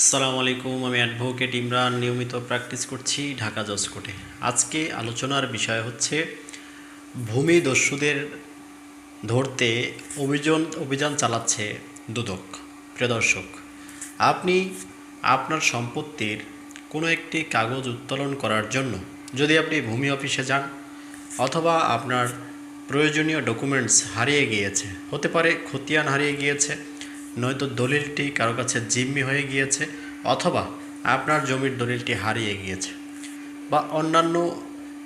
আসসালামু আলাইকুম, আমি অ্যাডভোকেট ইমরান, নিয়মিত প্র্যাকটিস করছি ঢাকা জজ আজকে আলোচনার বিষয় হচ্ছে ভূমি দস্যুদের ধরতে অভিযান অভিযান চালাচ্ছে দুদক, প্রিয় দর্শক, আপনি আপনার সম্পত্তির কোনো একটি কাগজ উত্তোলন করার জন্য যদি আপনি ভূমি অফিসে যান অথবা আপনার প্রয়োজনীয় ডকুমেন্টস হারিয়ে গিয়েছে, হতে পারে খতিয়ান হারিয়ে গিয়েছে নয়তো দলিলটি কারও কাছে জিম্মি হয়ে গিয়েছে অথবা আপনার জমির দলিলটি হারিয়ে গিয়েছে বা অন্যান্য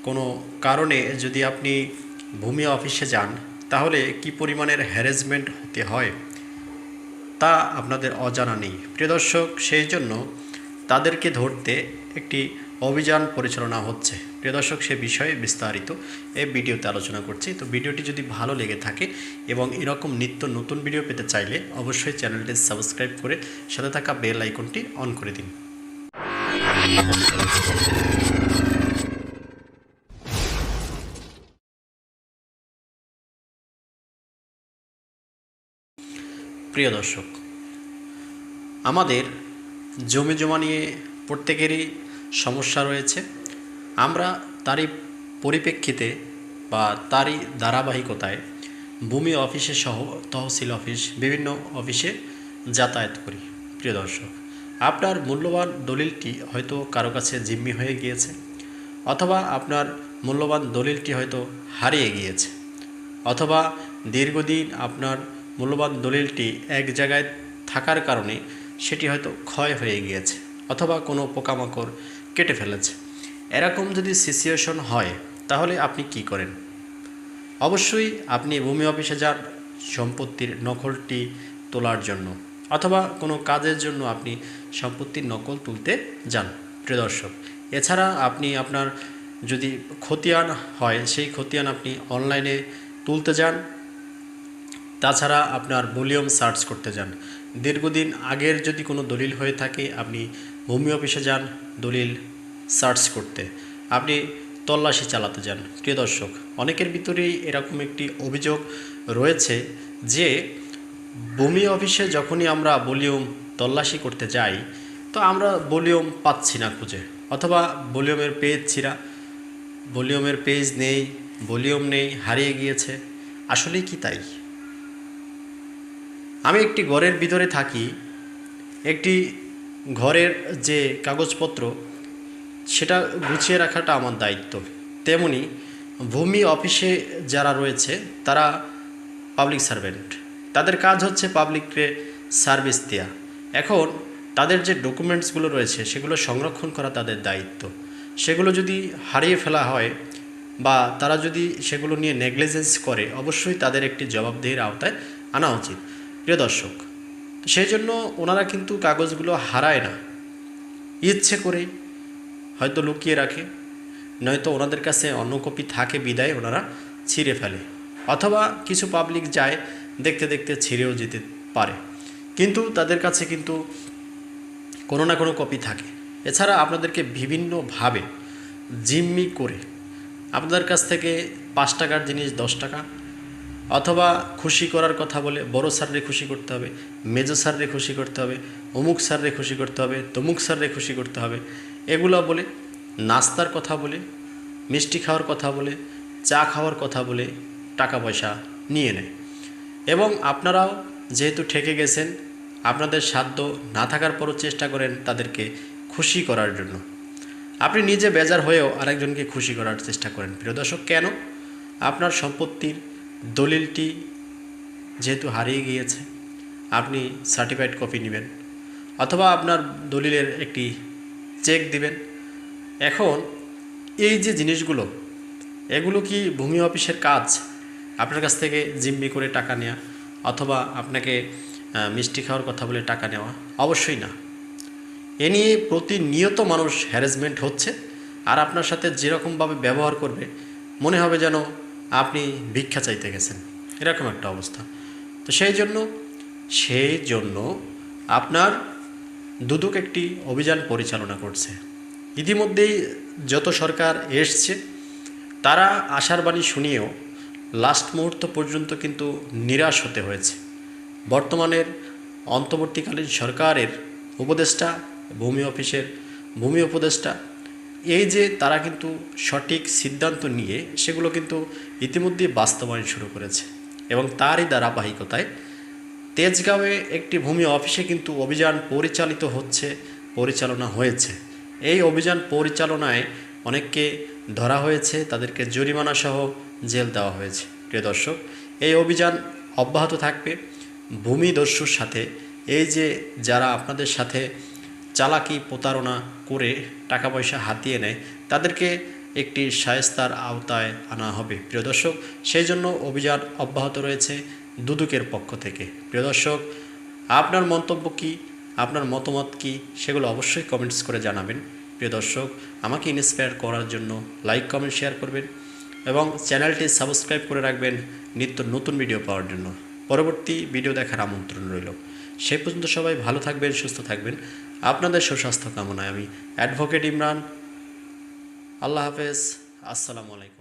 কোনো কারণে যদি আপনি ভূমি অফিসে যান, তাহলে কি পরিমাণের হ্যারাসমেন্ট হতে হয় তা আপনাদের অজানা নেই। প্রিয় দর্শক, সেই জন্য তাদেরকে ধরতে একটি অভিযান পরিচালনা হচ্ছে। প্রিয় দর্শক, সে বিষয়ে বিস্তারিত এই ভিডিওতে আলোচনা করছি। তো ভিডিওটি যদি ভালো লেগে থাকে এবং এরকম নিত্য নতুন ভিডিও পেতে চাইলে অবশ্যই চ্যানেলটি সাবস্ক্রাইব করে সাথে থাকা বেল আইকনটি অন করে দিন। প্রিয় দর্শক, আমাদের জমি জমা নিয়ে প্রত্যেকেরই সমস্যা রয়েছে। আমরা তারই পরিপ্রেক্ষিতে বা তারই ধারাবাহিকতায় ভূমি অফিসে সহ তহসিল অফিস, বিভিন্ন অফিসে যাতায়াত করি। প্রিয় দর্শক, আপনার মূল্যবান দলিলটি হয়তো কারও কাছে জিম্মি হয়ে গিয়েছে, অথবা আপনার মূল্যবান দলিলটি হয়তো হারিয়ে গিয়েছে, অথবা দীর্ঘদিন আপনার মূল্যবান দলিলটি এক জায়গায় থাকার কারণে সেটি হয়তো ক্ষয় হয়ে গিয়েছে, অথবা কোনো পোকামাকড় কেটে ফেলেছে। এরকম যদি সিচুয়েশন হয়, তাহলে আপনি কি করেন? অবশ্যই আপনি ভূমি অফিসে যান, সম্পত্তির নকলটি তোলার জন্য, অথবা কোনো কাজের জন্য আপনি সম্পত্তির নকল তুলতে যান, প্রিয় দর্শক। এছাড়া আপনি আপনার যদি খতিয়ান হয়, সেই খতিয়ান আপনি অনলাইনে তুলতে যান, তাছাড়া আপনার ভলিউম সার্চ করতে যান। দীর্ঘদিন আগের যদি কোনো দলিল হয়ে থাকে, আপনি ভূমি অফিসে যান, দলিল, সার্চ করতে। আপনি তল্লাশি চালাতে যান। প্রিয় দর্শক, অনেকের ভিতরেই এরকম একটি অভিযোগ রয়েছে যে, ভূমি অফিসে যখনই আমরা ভলিউম তল্লাশি করতে যাই, তো আমরা ভলিউম পাচ্ছি না খুঁজে। অথবা ভলিউমের পেজ ছিঁড়া। ভলিউমের পেজ নেই, ভলিউম নেই, হারিয়ে গিয়েছে। আসলেই কি তাই? আমি একটি ঘরের ভিতরে থাকি, একটি ঘরের যে কাগজপত্র, সেটা গুছিয়ে রাখাটা আমার দায়িত্ব। তেমনি ভূমি অফিসে যারা রয়েছে, তারা পাবলিক সার্ভেন্ট তাদের কাজ হচ্ছে পাবলিককে সার্ভিস দেওয়া এখন তাদের যে ডকুমেন্টসগুলো রয়েছে, সেগুলো সংরক্ষণ করা তাদের দায়িত্ব। সেগুলো যদি হারিয়ে ফেলা হয় বা তারা যদি সেগুলো নিয়ে নেগলিজেন্স করে, অবশ্যই তাদের একটি জবাবদিহির আওতায় আনা উচিত। প্রিয় দর্শক সেই জন্য ওনারা কিন্তু কাগজগুলো হারায় না। ইচ্ছে করে হয়তো লুকিয়ে রাখে, নয়তো ওনাদের কাছে অন্য কপি থাকে বিদায় ওনারা ছিঁড়ে ফেলে, অথবা কিছু পাবলিক যায় দেখতে দেখতে ছিঁড়েও যেতে পারে। কিন্তু তাদের কাছে কিন্তু কোনো না কোনো কপি থাকে। এছাড়া আপনাদেরকে বিভিন্নভাবে জিম্মি করে আপনাদের কাছ থেকে পাঁচ টাকার জিনিস, দশ টাকা অথবা খুশি করার কথা বলে বড় স্যাররে খুশি করতে হবে, মেজো স্যাররে খুশি করতে হবে, অমুক স্যাররে খুশি করতে হবে, তমুক স্যাররে খুশি করতে হবে। এগুলো বলে, নাস্তার কথা বলে, মিষ্টি খাওয়ার কথা বলে, চা খাওয়ার কথা বলে টাকা পয়সা নিয়ে নেয়। এবং আপনারাও যেহেতু ঠেকে গেছেন, আপনাদের সাধ্য না থাকার পরও চেষ্টা করেন তাদেরকে খুশি করার জন্য। আপনি নিজে বেজার হয়েও আরেকজনকে খুশি করার চেষ্টা করেন। প্রিয় দর্শক, কেন? আপনার সম্পত্তির দলিলটি যেহেতু হারিয়ে গিয়েছে, আপনি সার্টিফাইড কপি নেবেন অথবা আপনার দলিলের একটি চেক দিবেন। এখন এই যে জিনিসগুলো, এগুলো কি ভূমি অফিসের কাজ? আপনার কাছ থেকে জিম্মি করে টাকা নেওয়া অথবা আপনাকে মিষ্টি খাওয়ার কথা বলে টাকা নেওয়া? অবশ্যই না। এ নিয়ে প্রতিনিয়ত মানুষ হ্যারাসমেন্ট হচ্ছে আর আপনার সাথে যেরকমভাবে ব্যবহার করবে, মনে হবে যেন আপনি ভিক্ষা চাইতে গেছেন। এরকম একটা অবস্থা। তো সেই জন্য সেই জন্য আপনার দুদক একটি অভিযান পরিচালনা করছে। ইতিমধ্যেই যত সরকার এসছে, তারা আশার বাণী শুনিয়েও লাস্ট মুহূর্ত পর্যন্ত কিন্তু নিরাশ হতে হয়েছে। বর্তমানের অন্তর্বর্তীকালীন সরকারের উপদেষ্টা, ভূমি অফিসের ভূমি উপদেষ্টা এই যে তারা কিন্তু সঠিক সিদ্ধান্ত নিয়ে সেগুলো কিন্তু ইতিমধ্যে বাস্তবায়ন শুরু করেছে এবং তারই ধারাবাহিকতায় তেজগাঁওয়ে একটি ভূমি অফিসে কিন্তু অভিযান পরিচালিত হচ্ছে, পরিচালনা হয়েছে। এই অভিযান পরিচালনায় অনেককে ধরা হয়েছে, তাদেরকে জরিমানা সহ জেল দেওয়া হয়েছে। প্রিয় দর্শক, এই অভিযান অব্যাহত থাকবে। ভূমি দস্যুর সাথে এই যে যারা আপনাদের সাথে চালাকি প্রতারণা করে টাকা পয়সা হাতিয়ে নেয়, তাদেরকে একটি শায়েস্তার আওতায় আনা হবে। প্রিয় দর্শক, সেই জন্য অভিযান অব্যাহত রয়েছে দুদুকের পক্ষ থেকে। প্রিয় দর্শক, আপনার মন্তব্য কি? আপনার মতামত কি? সেগুলো অবশ্যই কমেন্টস করে জানাবেন। প্রিয় দর্শক, আমাকে ইন্সপায়ার করার জন্য লাইক কমেন্ট শেয়ার করবেন এবং চ্যানেলটি সাবস্ক্রাইব করে রাখবেন নিত্য নতুন ভিডিও পাওয়ার জন্য। পরবর্তী ভিডিও দেখার আমন্ত্রণ রইল। সেই পর্যন্ত সবাই ভালো থাকবেন, সুস্থ থাকবেন। আপনাদের সুস্বাস্থ্য কামনায় আমি অ্যাডভোকেট ইমরান। আল্লাহ হাফেজ। আসসালামু আলাইকুম।